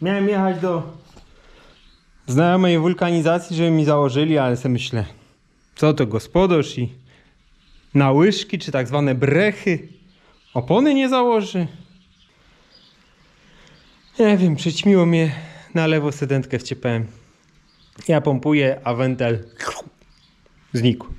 Miałem jechać do znajomej wulkanizacji, żeby mi założyli, ale sobie myślę, co to gospodarz i na łyżki, czy tak zwane brechy, opony nie założy. Nie wiem, przyćmiło mnie na lewo sedentkę wciepałem. Ja pompuję, a wentel znikł.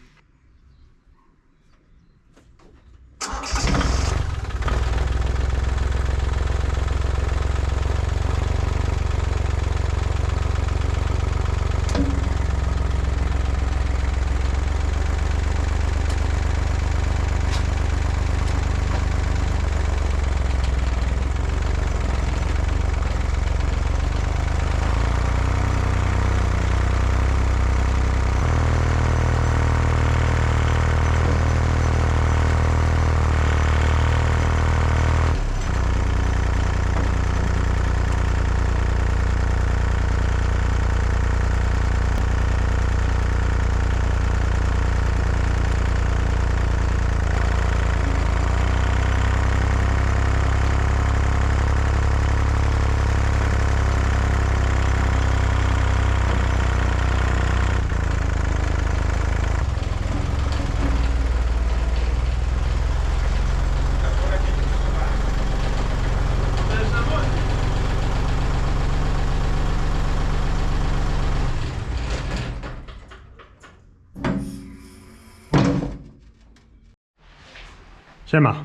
Siema.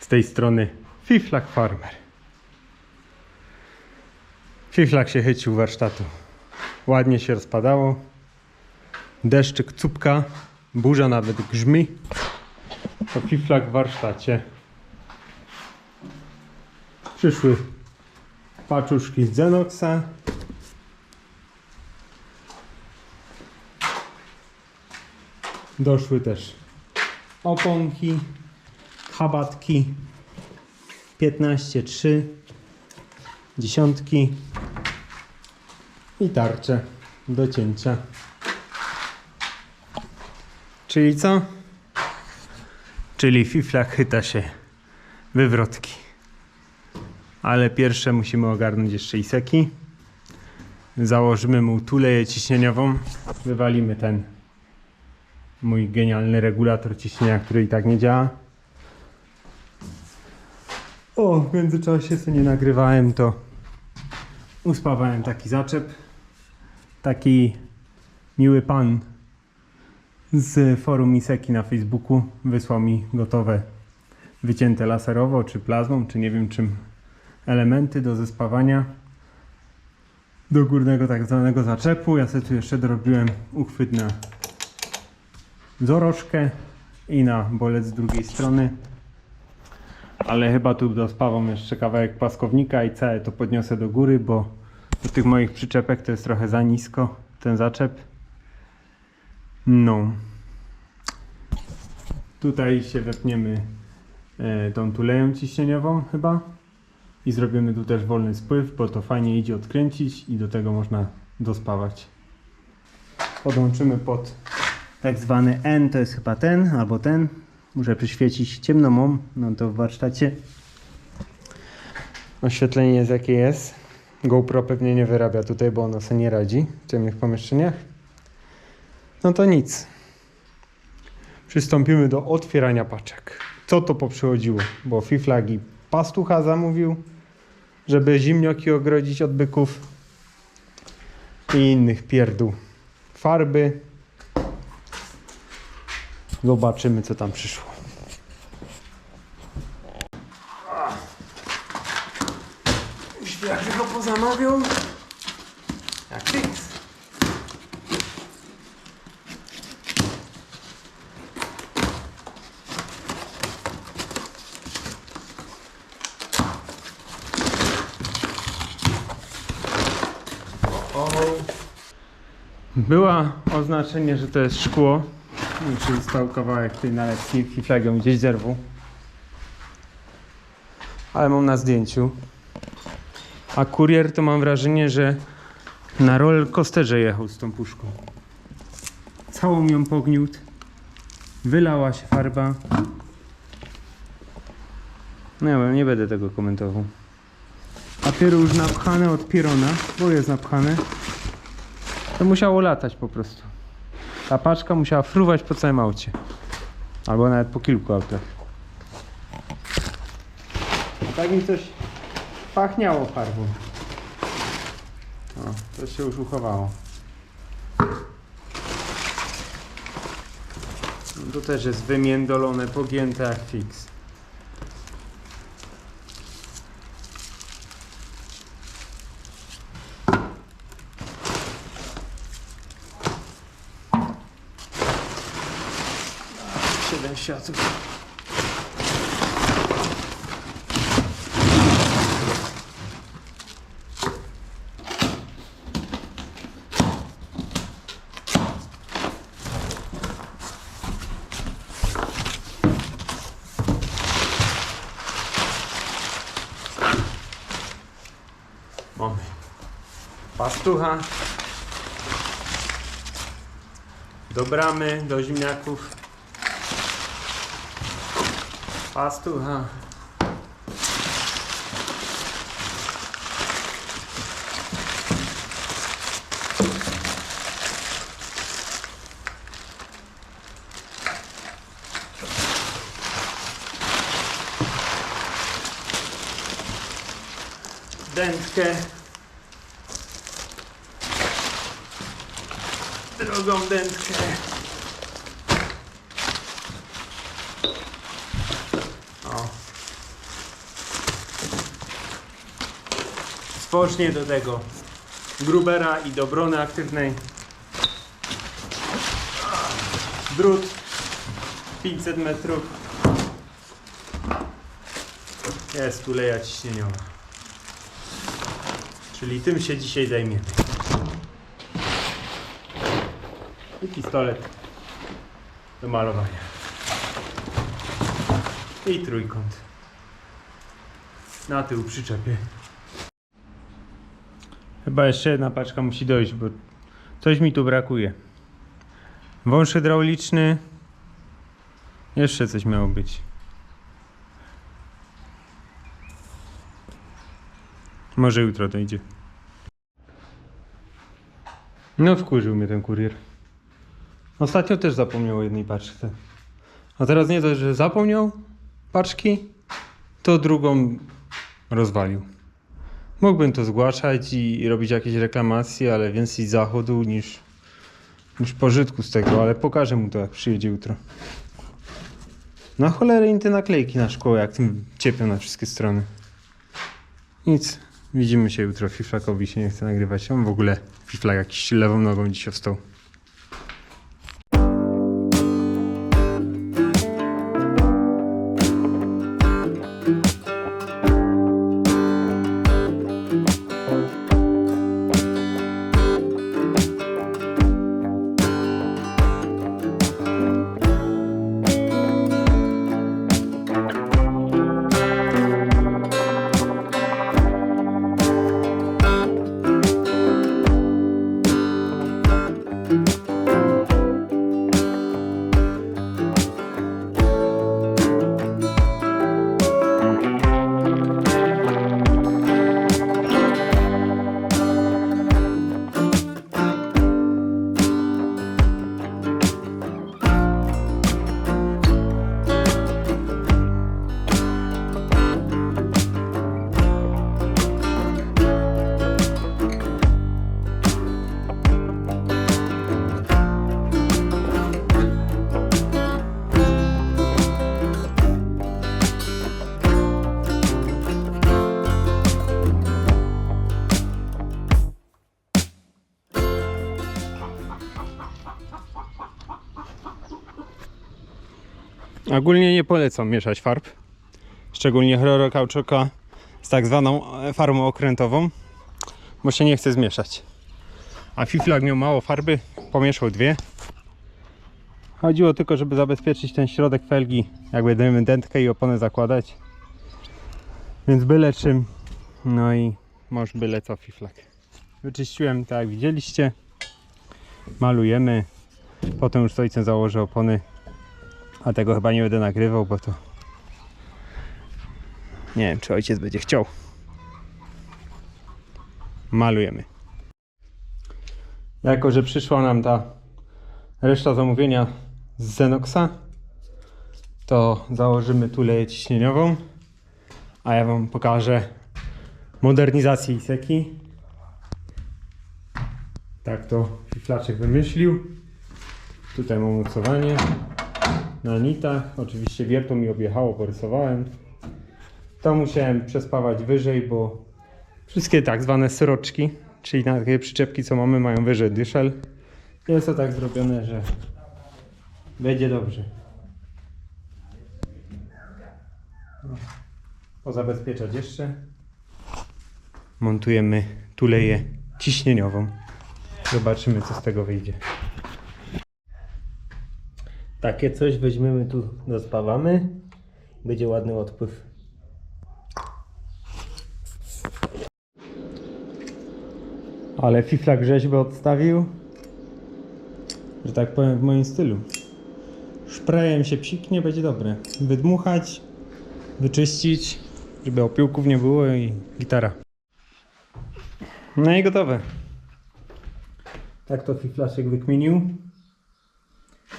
Z tej strony Fiflak Farmer. Fiflak się chycił warsztatu. Ładnie się rozpadało. Deszczyk cupka. Burza nawet grzmi. To Fiflak w warsztacie. Przyszły paczuszki z Zenoxa. Doszły też oponki habatki 15, 3 dziesiątki i tarcze do cięcia. Czyli co? Czyli fiflak chyta się wywrotki. Ale pierwsze musimy ogarnąć jeszcze iseki. Założymy mu tuleję ciśnieniową. Wywalimy ten mój genialny regulator ciśnienia, który i tak nie działa. O, w międzyczasie co nie nagrywałem, to uspawałem taki zaczep. Taki miły pan z forum Iseki na Facebooku wysłał mi gotowe wycięte laserowo, czy plazmą, czy nie wiem czym elementy do zespawania do górnego tak zwanego zaczepu. Ja sobie tu jeszcze dorobiłem uchwyt na zorożkę i na bolec z drugiej strony. Ale chyba tu dospawam jeszcze kawałek płaskownika i całe to podniosę do góry, bo do tych moich przyczepek to jest trochę za nisko ten zaczep. No. Tutaj się wepniemy e, tą tuleją ciśnieniową chyba i zrobimy tu też wolny spływ, bo to fajnie idzie odkręcić i do tego można dospawać. Podłączymy pod tak zwany N, to jest chyba ten albo ten. Muszę przyświecić ciemno mam, no to w warsztacie. Oświetlenie jest jakie jest. GoPro pewnie nie wyrabia tutaj, bo ono sobie nie radzi w ciemnych pomieszczeniach. No to nic. Przystąpimy do otwierania paczek. Co to poprzychodziło? Bo Fiflagi pastucha zamówił, żeby zimnioki ogrodzić od byków i innych pierdół. Farby. Zobaczymy, co tam przyszło. Świeży go pozamawiał. Jak fix. Była oznaczenie, że to jest szkło. Czyli stał kawałek tej nalepki fiflagą gdzieś zerwu. Ale mam na zdjęciu. A kurier to mam wrażenie, że na roller coasterze jechał z tą puszką. Całą ją pogniótł. Wylała się farba. No ja nie będę tego komentował. papieru już napchane od Pirona, bo jest napchane. To musiało latać po prostu. Ta paczka musiała fruwać po całym aucie. Albo nawet po kilku autach. Tak mi coś pachniało farbą. O, to się już uchowało. No to też jest wymiędolone, pogięte jak fix. Światów. Mamy pastucha. Do bramy, do ziemniaków. Pastucha. Dętkę. Drogą dętkę. Spocznie do tego grubera i do brony aktywnej. Drut 500 metrów. Jest tu leja ciśnieniowa. Czyli tym się dzisiaj zajmiemy. I pistolet do malowania. I trójkąt. Na tył przyczepię. Chyba jeszcze jedna paczka musi dojść, bo coś mi tu brakuje. Wąż hydrauliczny. Jeszcze coś miało być. Może jutro dojdzie. No wkurzył mnie ten kurier. Ostatnio też zapomniał o jednej paczce. A teraz nie dość, że zapomniał paczki, to drugą rozwalił. Mógłbym to zgłaszać i, robić jakieś reklamacje, ale więcej zachodu niż, niż pożytku z tego, ale pokażę mu to jak przyjedzie jutro. Na cholerę im te naklejki na szkołę, jak tym ciepią na wszystkie strony. Nic. Widzimy się jutro. Fiflakowi się nie chce nagrywać. On w ogóle Fiflak jakiś lewą nogą dzisiaj wstał. Ogólnie nie polecam mieszać farb. Szczególnie chlorokauczuka z tak zwaną e, farbą okrętową, bo się nie chce zmieszać. A Fiflak miał mało farby, pomieszał dwie. Chodziło tylko, żeby zabezpieczyć ten środek felgi, jak będziemy dętkę i oponę zakładać. Więc byle czym, no i może byle co Fiflak. Wyczyściłem tak jak widzieliście. Malujemy. Potem już z ojcem założę opony a tego chyba nie będę nagrywał, bo to nie wiem, czy ojciec będzie chciał. malujemy. Jako, że przyszła nam ta reszta zamówienia z Zenoxa, to założymy tuleję ciśnieniową, a ja Wam pokażę modernizację Iseki. Tak to Fiflaczek wymyślił. Tutaj mam mocowanie na nitach. Oczywiście wiertło mi objechało, porysowałem. To musiałem przespawać wyżej, bo wszystkie tak zwane sroczki, czyli takie przyczepki co mamy mają wyżej dyszel. Jest to tak zrobione, że będzie dobrze. Pozabezpieczać jeszcze. Montujemy tuleję ciśnieniową. Zobaczymy co z tego wyjdzie. Takie coś weźmiemy tu, rozpawamy. Będzie ładny odpływ. Ale fiflak rzeźbę odstawił, że tak powiem w moim stylu. Szprejem się psiknie, będzie dobre. Wydmuchać, wyczyścić, żeby opiłków nie było i gitara. No i gotowe. Tak to fiflaszek wykminił.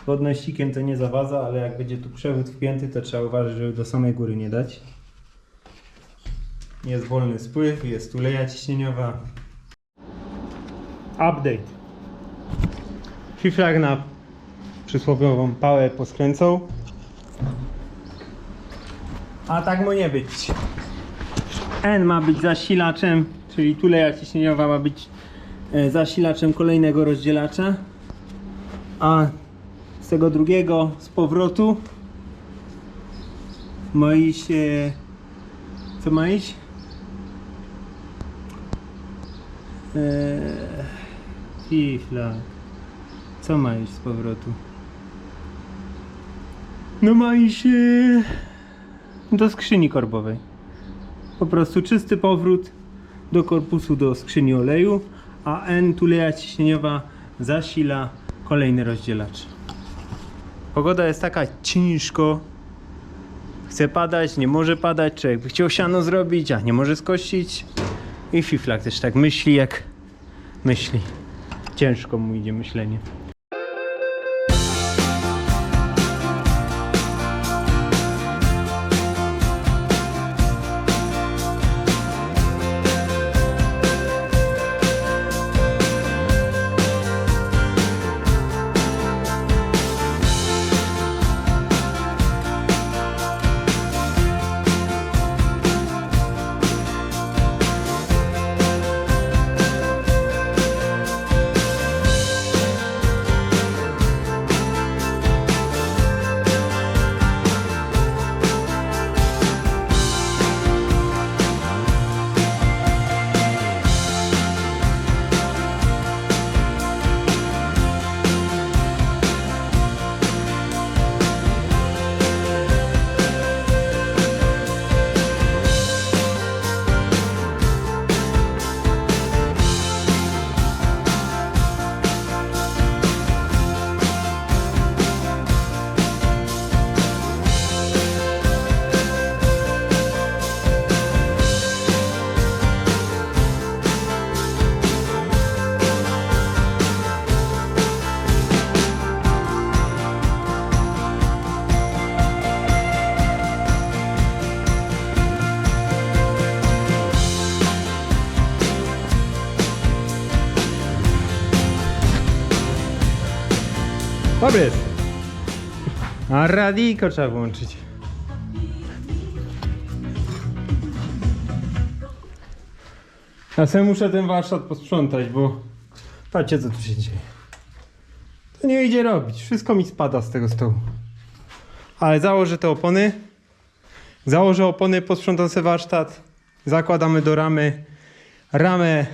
Podnośnikiem to nie zawadza, ale jak będzie tu przewód wpięty, to trzeba uważać, żeby do samej góry nie dać. Jest wolny spływ, jest tuleja ciśnieniowa. Update. Fiflak na przysłowiową pałę poskręcał. A tak ma nie być. N ma być zasilaczem, czyli tuleja ciśnieniowa ma być e, zasilaczem kolejnego rozdzielacza. A z tego drugiego z powrotu ma iść e, co ma iść? Eee. Co ma iść z powrotu? No ma iść do skrzyni korbowej. Po prostu czysty powrót do korpusu do skrzyni oleju, a N tuleja ciśnieniowa zasila kolejny rozdzielacz. Pogoda jest taka ciężko. Chce padać, nie może padać. Człowiek by chciał siano zrobić, a nie może skościć. I Fiflak też tak myśli, jak myśli. Ciężko mu idzie myślenie. Dobry jest. A radiko trzeba włączyć. Ja sobie muszę ten warsztat posprzątać, bo patrzcie co tu się dzieje. To nie idzie robić. Wszystko mi spada z tego stołu. Ale założę te opony. Założę opony, posprzątam sobie warsztat. Zakładamy do ramy. Ramę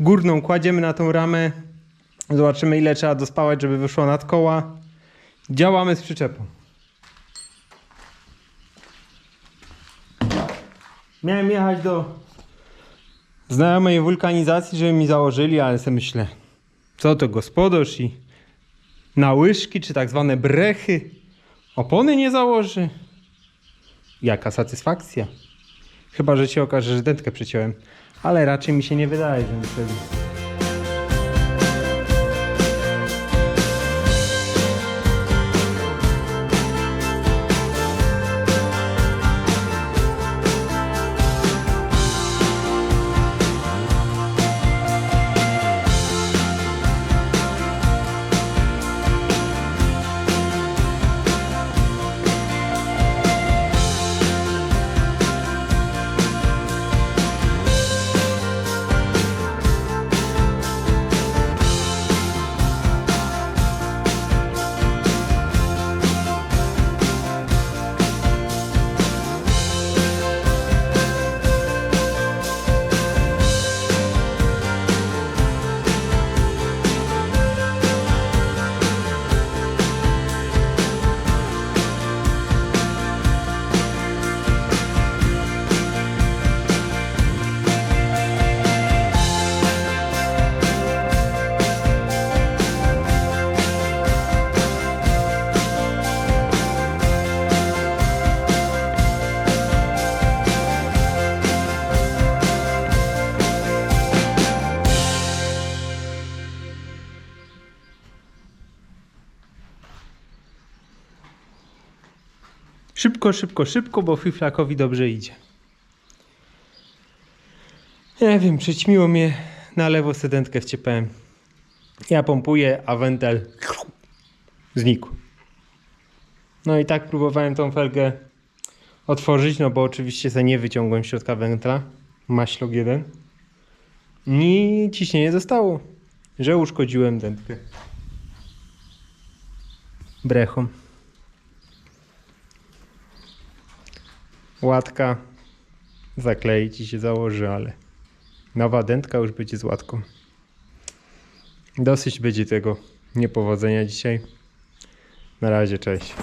górną kładziemy na tą ramę. Zobaczymy ile trzeba dospawać, żeby wyszło nad koła. Działamy z przyczepą. Miałem jechać do znajomej wulkanizacji, żeby mi założyli, ale sobie myślę, co to gospodarz i na łyżki, czy tak zwane brechy. Opony nie założy. Jaka satysfakcja. Chyba, że się okaże, że dętkę przyciąłem. Ale raczej mi się nie wydaje, że wtedy. Szybko, szybko, szybko, bo Fiflakowi dobrze idzie. Nie wiem, przyćmiło mnie na lewo sedentkę wciepałem. Ja pompuję, a wentel znikł. No i tak próbowałem tą felgę otworzyć, no bo oczywiście se nie wyciągłem środka węgla. Maślok jeden. I ciśnienie zostało, że uszkodziłem dętkę. Brechą. Łatka zakleić i się założy, ale nowa dętka już będzie z łatką. Dosyć będzie tego niepowodzenia dzisiaj. Na razie, cześć.